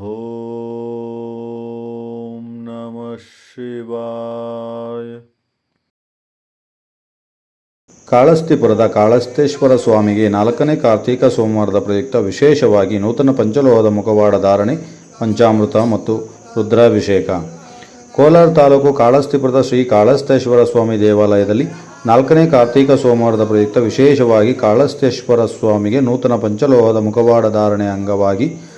ಓಂ ನಮಃ ಶಿವಾಯ ಕಾಳಸ್ತಿಪುರದ ಕಾಳಸ್ತೇಶ್ವರ ಸ್ವಾಮಿಗೆ ನಾಲ್ಕನೇ ಕಾರ್ತೀಕ ಸೋಮವಾರದ ಪ್ರಯುಕ್ತ ವಿಶೇಷವಾಗಿ ನೂತನ ಪಂಚಲೋಹದ ಮುಖವಾಡ ಧಾರಣೆ, ಪಂಚಾಮೃತ ಮತ್ತು ರುದ್ರಾಭಿಷೇಕ. ಕೋಲಾರ ತಾಲೂಕು ಕಾಳಸ್ತಿಪುರದ ಶ್ರೀ ಕಾಳಸ್ತೇಶ್ವರ ಸ್ವಾಮಿ ದೇವಾಲಯದಲ್ಲಿ ನಾಲ್ಕನೇ ಕಾರ್ತೀಕ ಸೋಮವಾರದ ಪ್ರಯುಕ್ತ ವಿಶೇಷವಾಗಿ ಕಾಳಸ್ತೇಶ್ವರ ಸ್ವಾಮಿಗೆ ನೂತನ ಪಂಚಲೋಹದ ಮುಖವಾಡ ಧಾರಣೆ ಅಂಗವಾಗಿ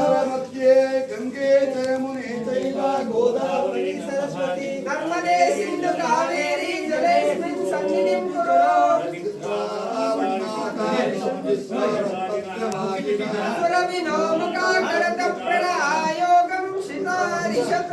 वामदेवाय नमो ज्येष्ठाय नमः ज्येष्ठाय नमो रुद्राय नमः कालाय नमः कलविकर्णाय नमो कलप्रवदनाय नमः सर्वभूतगमनाय नमो मनोन्मनाय नमः अघोरे मध्ये गंगे जयमुने चैव गोदावरी सरस्वती नर्मदे सिन्धु कावेरी जलेऽस्मिन् सन्निधिं कुरु सुरभिनो मुखाकरतप्रणायोगं शितारिषत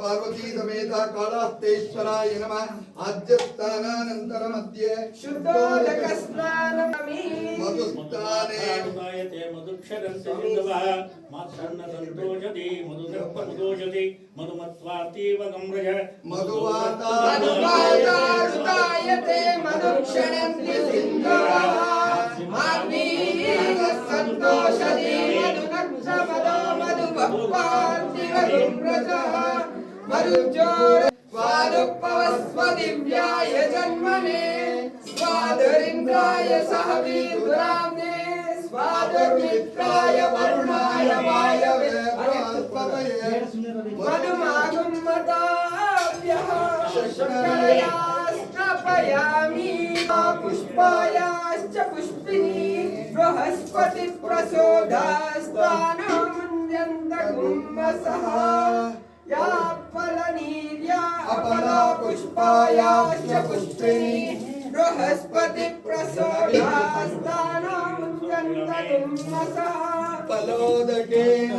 ಪಾರ್ವತೀ ಸಮೇತ ಕಾಳಾಸ್ತೇಶ್ವರಾಯ ನಮಃ. ಆದ್ಯಸ್ಥಾನಾನಂತರ ಮಧ್ಯೆ ಶುದ್ಧೋದಕ ಸ್ನಾನಮಿ ಮಧುಸ್ಥಾನೆ ಮಧುಕ್ಷರಂತೆ ಸಿದ್ಧವಃ ಮಾತ್ಸನ್ನ ಸಂತೋಷದಿ ಮಧುದರ್ಪ ಮಧೋಷದಿ ಮಧುಮತ್ವಾತೀವ ಗಮ್ರಜ. ಮಧುವಾತಾ ಮಧುವಾತಾರುತಾಯತೆ ಮಧುಕ್ಷರಂತೆ ಸಿದ್ಧವಃ ಮಾತ್ಮೀಗ ಸಂತೋಷದಿ ಮಧುದರ್ಪ ಮಧೋ ಮಧುಭಕ್ತಾರ್ತಿವ ಗಮ್ರಜ. स्वादुपवस्व दिव्याय जन्मने स्वादरिन्द्राय सह वीरुराम्ने स्वादुर्मित्राय वरुणाय वायवे बृहस्पतये मधुमागुम्मताभ्यः शर्करया स्नापयामि पुष्पायाश्च पुष्पिनी बृहस्पति प्रसोदास्तानमुञ्जन्तगुम्मसः या फलनीर्या अपला पुष्पायाश्च पुष्पिणी बृहस्पति प्रसोडास्तानामुच्यन्तुम्नसः फलोदकेन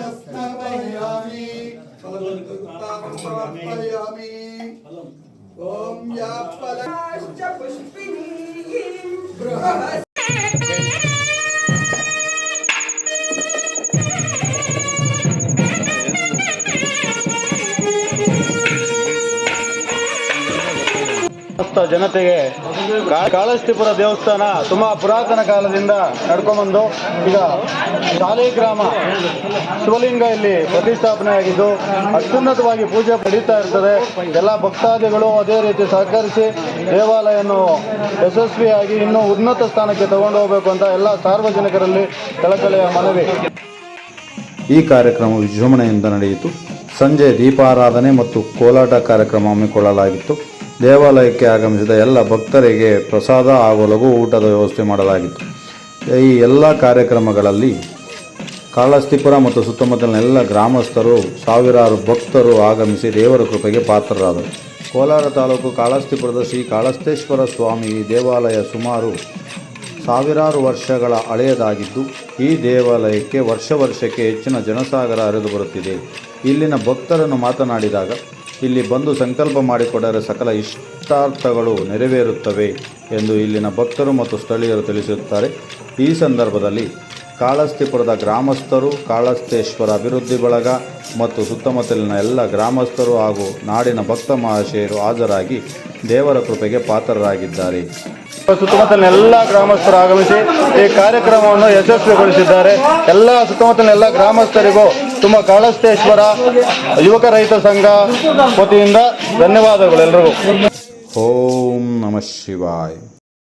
ॐ या फलाश्च पुष्पिणी। बृहस् ಜನತೆಗೆ ಕಾಳಸ್ತಿಪುರ ದೇವಸ್ಥಾನ ತುಂಬಾ ಪುರಾತನ ಕಾಲದಿಂದ ನಡ್ಕೊಂಡ್ಬಂದು ಈಗ ಶಾಲಿಗ್ರಾಮ ಶಿವಲಿಂಗ ಇಲ್ಲಿ ಪ್ರತಿಷ್ಠಾಪನೆ ಆಗಿದ್ದು ಅತ್ಯುನ್ನತವಾಗಿ ಪೂಜೆ ಪಡೀತಾ ಇರ್ತದೆ. ಎಲ್ಲ ಭಕ್ತಾದಿಗಳು ಅದೇ ರೀತಿ ಸಹಕರಿಸಿ ದೇವಾಲಯವನ್ನು ಯಶಸ್ವಿಯಾಗಿ ಇನ್ನೂ ಉನ್ನತ ಸ್ಥಾನಕ್ಕೆ ತಗೊಂಡು ಹೋಗಬೇಕು ಅಂತ ಎಲ್ಲ ಸಾರ್ವಜನಿಕರಲ್ಲಿ ಕಳಕಳಿಯ ಮನವಿ. ಈ ಕಾರ್ಯಕ್ರಮ ವಿಜೃಂಭಣೆಯಿಂದ ನಡೆಯಿತು. ಸಂಜೆ ದೀಪಾರಾಧನೆ ಮತ್ತು ಕೋಲಾಟ ಕಾರ್ಯಕ್ರಮ ಹಮ್ಮಿಕೊಳ್ಳಲಾಗಿತ್ತು. ದೇವಾಲಯಕ್ಕೆ ಆಗಮಿಸಿದ ಎಲ್ಲ ಭಕ್ತರಿಗೆ ಪ್ರಸಾದ ಹಾಗೂ ಲಘು ಊಟದ ವ್ಯವಸ್ಥೆ ಮಾಡಲಾಗಿತ್ತು. ಈ ಎಲ್ಲ ಕಾರ್ಯಕ್ರಮಗಳಲ್ಲಿ ಕಾಳಾಸ್ತಿಪುರ ಮತ್ತು ಸುತ್ತಮುತ್ತಲಿನ ಎಲ್ಲ ಗ್ರಾಮಸ್ಥರು, ಸಾವಿರಾರು ಭಕ್ತರು ಆಗಮಿಸಿ ದೇವರ ಕೃಪೆಗೆ ಪಾತ್ರರಾದರು. ಕೋಲಾರ ತಾಲೂಕು ಕಾಳಸ್ತಿಪುರದ ಶ್ರೀ ಕಾಳಸ್ತೇಶ್ವರ ಸ್ವಾಮಿ ಈ ದೇವಾಲಯ ಸುಮಾರು ಸಾವಿರಾರು ವರ್ಷಗಳ ಹಳೆಯದಾಗಿದ್ದು, ಈ ದೇವಾಲಯಕ್ಕೆ ವರ್ಷ ವರ್ಷಕ್ಕೆ ಹೆಚ್ಚಿನ ಜನಸಾಗರ ಹರಿದು ಬರುತ್ತಿದೆ. ಇಲ್ಲಿನ ಭಕ್ತರನ್ನು ಮಾತನಾಡಿದಾಗ ಇಲ್ಲಿ ಬಂದು ಸಂಕಲ್ಪ ಮಾಡಿಕೊಂಡರೆ ಸಕಲ ಇಷ್ಟಾರ್ಥಗಳು ನೆರವೇರುತ್ತವೆ ಎಂದು ಇಲ್ಲಿನ ಭಕ್ತರು ಮತ್ತು ಸ್ಥಳೀಯರು ತಿಳಿಸುತ್ತಾರೆ. ಈ ಸಂದರ್ಭದಲ್ಲಿ ಕಾಳಸ್ತಿಪುರದ ಗ್ರಾಮಸ್ಥರು, ಕಾಳಸ್ತೇಶ್ವರ ಅಭಿವೃದ್ಧಿ ಬಳಗ ಮತ್ತು ಸುತ್ತಮುತ್ತಲಿನ ಎಲ್ಲ ಗ್ರಾಮಸ್ಥರು ಹಾಗೂ ನಾಡಿನ ಭಕ್ತ ಮಹಾಶಯರು ಹಾಜರಾಗಿ ದೇವರ ಕೃಪೆಗೆ ಪಾತ್ರರಾಗಿದ್ದಾರೆ. ಸುತ್ತಮುತ್ತಲಿನ ಎಲ್ಲ ಗ್ರಾಮಸ್ಥರು ಆಗಮಿಸಿ ಈ ಕಾರ್ಯಕ್ರಮವನ್ನು ಯಶಸ್ವಿಗೊಳಿಸಿದ್ದಾರೆ. ಎಲ್ಲ ಸುತ್ತಮುತ್ತಲಿನ ಎಲ್ಲ ಗ್ರಾಮಸ್ಥರಿಗೂ ತುಂಬ ಕಾಳಸ್ತೇಶ್ವರ ಯುವಕ ರೈತ ಸಂಘ ವತಿಯಿಂದ ಧನ್ಯವಾದಗಳು ಎಲ್ಲರಿಗೂ ಓಂ ನಮಃ ಶಿವಾಯ.